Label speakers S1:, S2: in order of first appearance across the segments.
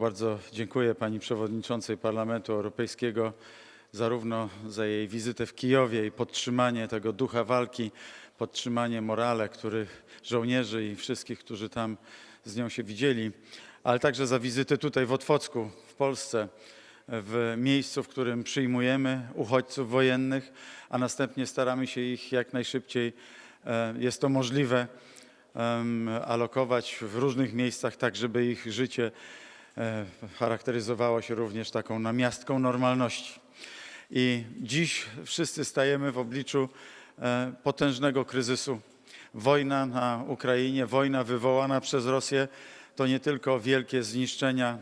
S1: Bardzo dziękuję pani przewodniczącej Parlamentu Europejskiego zarówno za jej wizytę w Kijowie i podtrzymanie tego ducha walki, podtrzymanie morale, których żołnierzy i wszystkich, którzy tam z nią się widzieli, ale także za wizytę tutaj w Otwocku w Polsce, w miejscu, w którym przyjmujemy uchodźców wojennych, a następnie staramy się ich jak najszybciej, e, jest to możliwe, alokować w różnych miejscach, tak żeby ich życie e, charakteryzowało się również taką namiastką normalności. I dziś wszyscy stajemy w obliczu e, potężnego kryzysu. Wojna na Ukrainie, wojna wywołana przez Rosję to nie tylko wielkie zniszczenia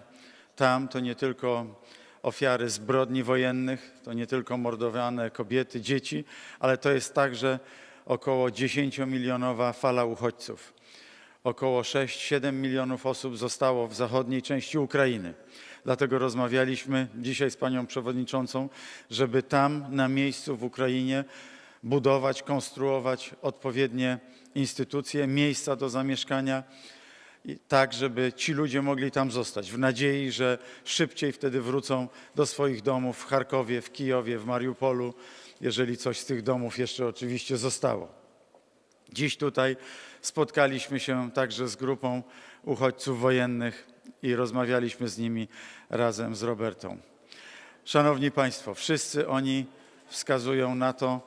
S1: tam, to nie tylko ofiary zbrodni wojennych, to nie tylko mordowane kobiety, dzieci, ale to jest także około 10-milionowa fala uchodźców. Około 6-7 milionów osób zostało w zachodniej części Ukrainy. Dlatego rozmawialiśmy dzisiaj z panią przewodniczącą, żeby tam na miejscu w Ukrainie budować, konstruować odpowiednie instytucje, miejsca do zamieszkania, tak, żeby ci ludzie mogli tam zostać, w nadziei, że szybciej wtedy wrócą do swoich domów w Charkowie, w Kijowie, w Mariupolu, jeżeli coś z tych domów jeszcze oczywiście zostało. Dziś tutaj spotkaliśmy się także z grupą uchodźców wojennych i rozmawialiśmy z nimi razem z Robertą. Szanowni Państwo, wszyscy oni wskazują na to,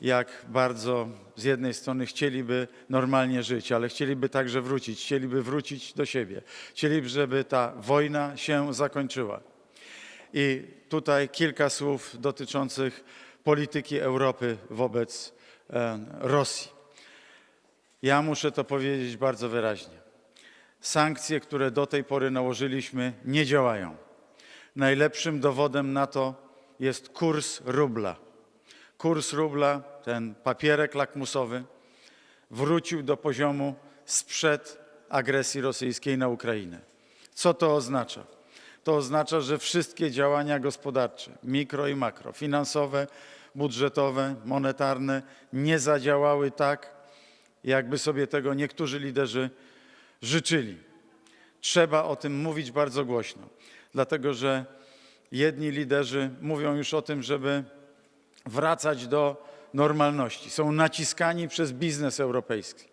S1: jak bardzo z jednej strony chcieliby normalnie żyć, ale chcieliby także wrócić, chcieliby wrócić do siebie, chcieliby, żeby ta wojna się zakończyła. I tutaj kilka słów dotyczących polityki Europy wobec e, Rosji. Ja muszę to powiedzieć bardzo wyraźnie. Sankcje, które do tej pory nałożyliśmy, nie działają. Najlepszym dowodem na to jest kurs rubla. Kurs rubla, ten papierek lakmusowy, wrócił do poziomu sprzed agresji rosyjskiej na Ukrainę. Co to oznacza? To oznacza, że wszystkie działania gospodarcze, mikro i makro, finansowe, budżetowe, monetarne nie zadziałały tak, jakby sobie tego niektórzy liderzy życzyli. Trzeba o tym mówić bardzo głośno, dlatego że jedni liderzy mówią już o tym, żeby wracać do normalności. Są naciskani przez biznes europejski.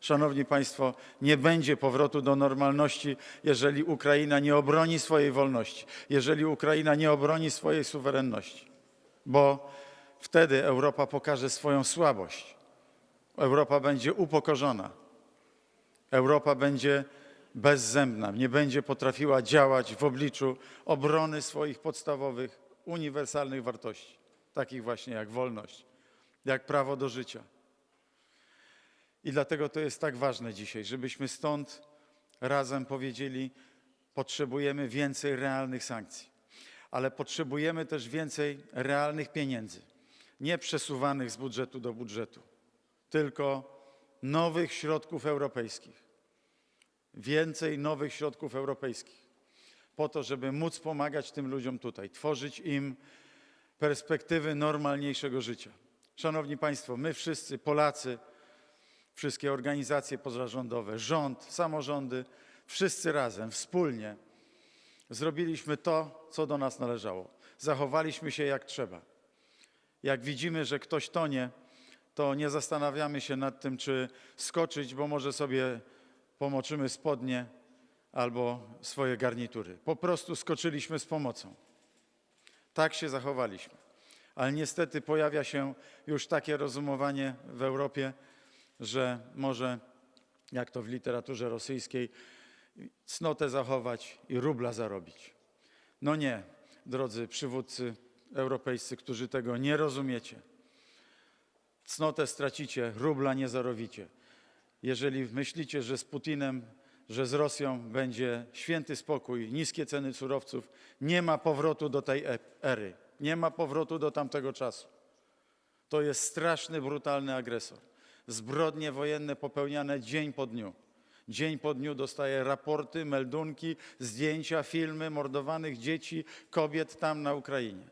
S1: Szanowni Państwo, nie będzie powrotu do normalności, jeżeli Ukraina nie obroni swojej wolności, jeżeli Ukraina nie obroni swojej suwerenności, bo wtedy Europa pokaże swoją słabość. Europa będzie upokorzona. Europa będzie bezzębna, nie będzie potrafiła działać w obliczu obrony swoich podstawowych, uniwersalnych wartości, takich właśnie jak wolność, jak prawo do życia. I dlatego to jest tak ważne dzisiaj, żebyśmy stąd razem powiedzieli, potrzebujemy więcej realnych sankcji, ale potrzebujemy też więcej realnych pieniędzy, nie przesuwanych z budżetu do budżetu, tylko nowych środków europejskich. Więcej nowych środków europejskich, po to, żeby móc pomagać tym ludziom tutaj, tworzyć im perspektywy normalniejszego życia. Szanowni Państwo, my wszyscy, Polacy, wszystkie organizacje pozarządowe, rząd, samorządy, wszyscy razem, wspólnie zrobiliśmy to, co do nas należało. Zachowaliśmy się jak trzeba. Jak widzimy, że ktoś tonie, to nie zastanawiamy się nad tym, czy skoczyć, bo może sobie pomoczymy spodnie albo swoje garnitury. Po prostu skoczyliśmy z pomocą. Tak się zachowaliśmy. Ale niestety pojawia się już takie rozumowanie w Europie, że może, jak to w literaturze rosyjskiej, cnotę zachować i rubla zarobić. No nie, drodzy przywódcy europejscy, którzy tego nie rozumiecie. Cnotę stracicie, rubla nie zarobicie. Jeżeli myślicie, że z Putinem, że z Rosją będzie święty spokój, niskie ceny surowców, nie ma powrotu do tej e- ery, nie ma powrotu do tamtego czasu. To jest straszny, brutalny agresor. Zbrodnie wojenne popełniane dzień po dniu. Dzień po dniu dostaje raporty, meldunki, zdjęcia, filmy mordowanych dzieci, kobiet tam na Ukrainie.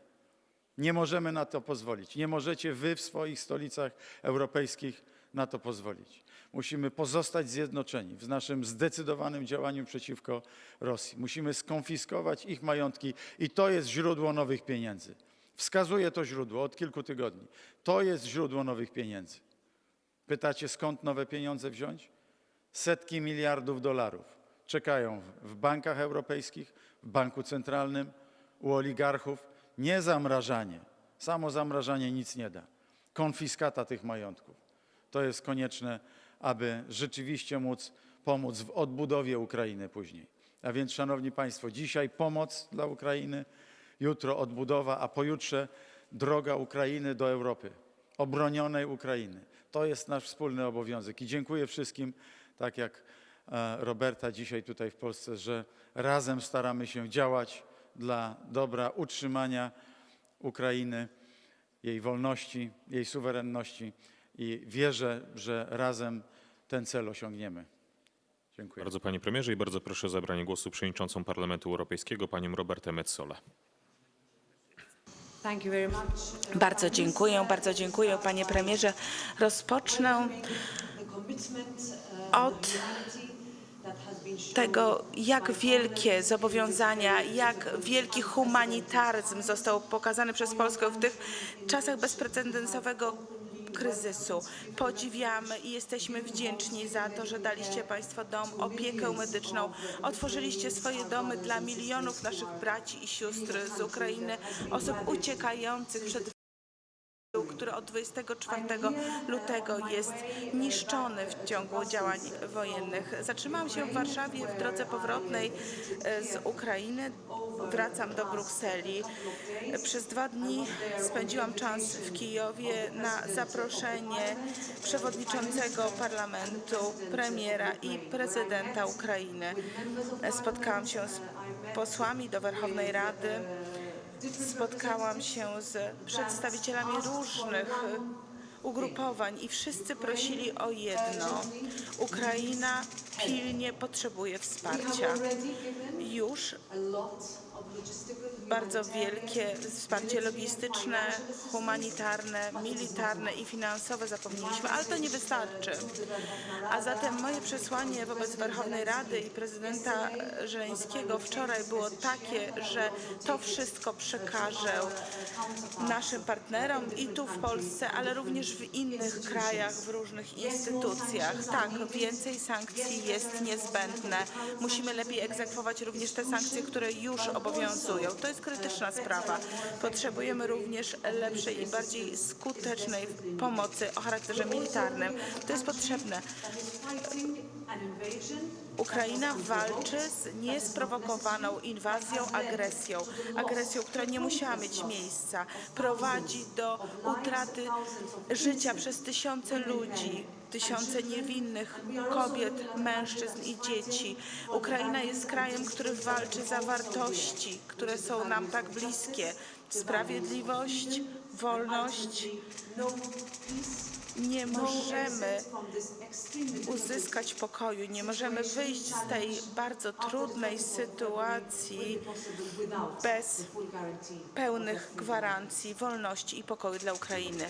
S1: Nie możemy na to pozwolić. Nie możecie wy w swoich stolicach europejskich na to pozwolić. Musimy pozostać zjednoczeni w naszym zdecydowanym działaniu przeciwko Rosji. Musimy skonfiskować ich majątki i to jest źródło nowych pieniędzy. Wskazuje to źródło od kilku tygodni. To jest źródło nowych pieniędzy. Pytacie, skąd nowe pieniądze wziąć? Setki miliardów dolarów czekają w bankach europejskich, w banku centralnym, u oligarchów. Nie zamrażanie. Samo zamrażanie nic nie da. Konfiskata tych majątków. To jest konieczne, aby rzeczywiście móc pomóc w odbudowie Ukrainy później. A więc, Szanowni Państwo, dzisiaj pomoc dla Ukrainy, jutro odbudowa, a pojutrze droga Ukrainy do Europy, obronionej Ukrainy. To jest nasz wspólny obowiązek i dziękuję wszystkim, tak jak e, Roberta dzisiaj tutaj w Polsce, że razem staramy się działać dla dobra utrzymania Ukrainy, jej wolności, jej suwerenności i wierzę, że razem ten cel osiągniemy. Dziękuję.
S2: Bardzo panie premierze i bardzo proszę o zabranie głosu przewodniczącą Parlamentu Europejskiego panią Robertę
S3: much.
S4: Bardzo dziękuję, bardzo dziękuję panie premierze. Rozpocznę od tego, jak wielkie zobowiązania, jak wielki humanitaryzm został pokazany przez Polskę w tych czasach bezprecedensowego kryzysu. Podziwiamy i jesteśmy wdzięczni za to, że daliście Państwo dom, opiekę medyczną. Otworzyliście swoje domy dla milionów naszych braci i sióstr z Ukrainy, osób uciekających przed który od 24 lutego jest niszczony w ciągu działań wojennych. Zatrzymałam się w Warszawie w drodze powrotnej e, z Ukrainy. Wracam do Brukseli. Przez dwa dni spędziłam czas w Kijowie na zaproszenie przewodniczącego parlamentu, premiera i prezydenta Ukrainy. Spotkałam się z posłami do Werchownej Rady. Spotkałam się z przedstawicielami różnych ugrupowań i wszyscy prosili o jedno. Ukraina pilnie potrzebuje wsparcia. Już bardzo wielkie wsparcie logistyczne, humanitarne, militarne i finansowe zapomnieliśmy, ale to nie wystarczy. A zatem moje przesłanie wobec Werchownej Rady i prezydenta Żeleńskiego wczoraj było takie, że to wszystko przekażę naszym partnerom i tu w Polsce, ale również w innych krajach, w różnych instytucjach. Tak, więcej sankcji jest niezbędne. Musimy lepiej egzekwować również te sankcje, które już obowiązują. To jest krytyczna sprawa. Potrzebujemy również lepszej i bardziej skutecznej pomocy o charakterze militarnym. To jest potrzebne. Ukraina walczy z niesprowokowaną inwazją, agresją. Agresją, która nie musiała mieć miejsca. Prowadzi do utraty życia przez tysiące ludzi, tysiące niewinnych kobiet, mężczyzn i dzieci. Ukraina jest krajem, który walczy za wartości, które są nam tak bliskie. Sprawiedliwość, wolność. Nie możemy uzyskać pokoju, nie możemy wyjść z tej bardzo trudnej sytuacji bez pełnych gwarancji wolności i pokoju dla Ukrainy.